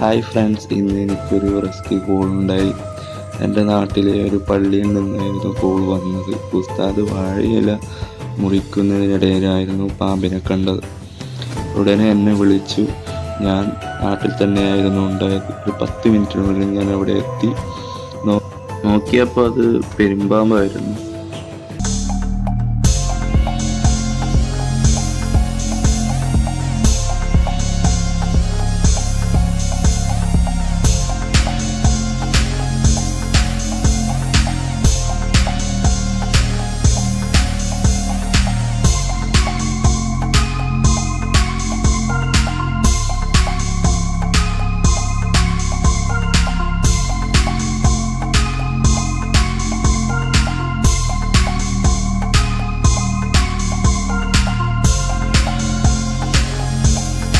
Hi friends ഇന്ന് എനിക്കൊരു rescue call ഉണ്ടായി. എന്റെ നാട്ടിലെ ഒരു പള്ളിയിൽ നിന്നായിരുന്നു കോൾ വന്നത്. ഉസ്താദ് വാഴയില മുറിക്കുന്നതിനിടയിലായിരുന്നു പാമ്പിനെ കണ്ടത്. ഉടനെ എന്നെ വിളിച്ചു. ഞാൻ നാട്ടിൽ തന്നെയായിരുന്നു ഉണ്ടായത്. ഒരു പത്ത് മിനിറ്റിനുള്ളിൽ ഞാൻ അവിടെ എത്തി. നോക്കിയപ്പോൾ അത് പെരുമ്പാമ്പായിരുന്നു.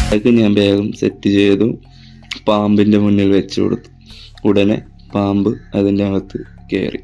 അതൊക്കെ ഞാൻ വേഗം സെറ്റ് ചെയ്തു. പാമ്പിന്റെ മുന്നിൽ വെച്ചു കൊടുത്തു ഉടനെ പാമ്പ് അതിന്റെ അകത്ത് കയറി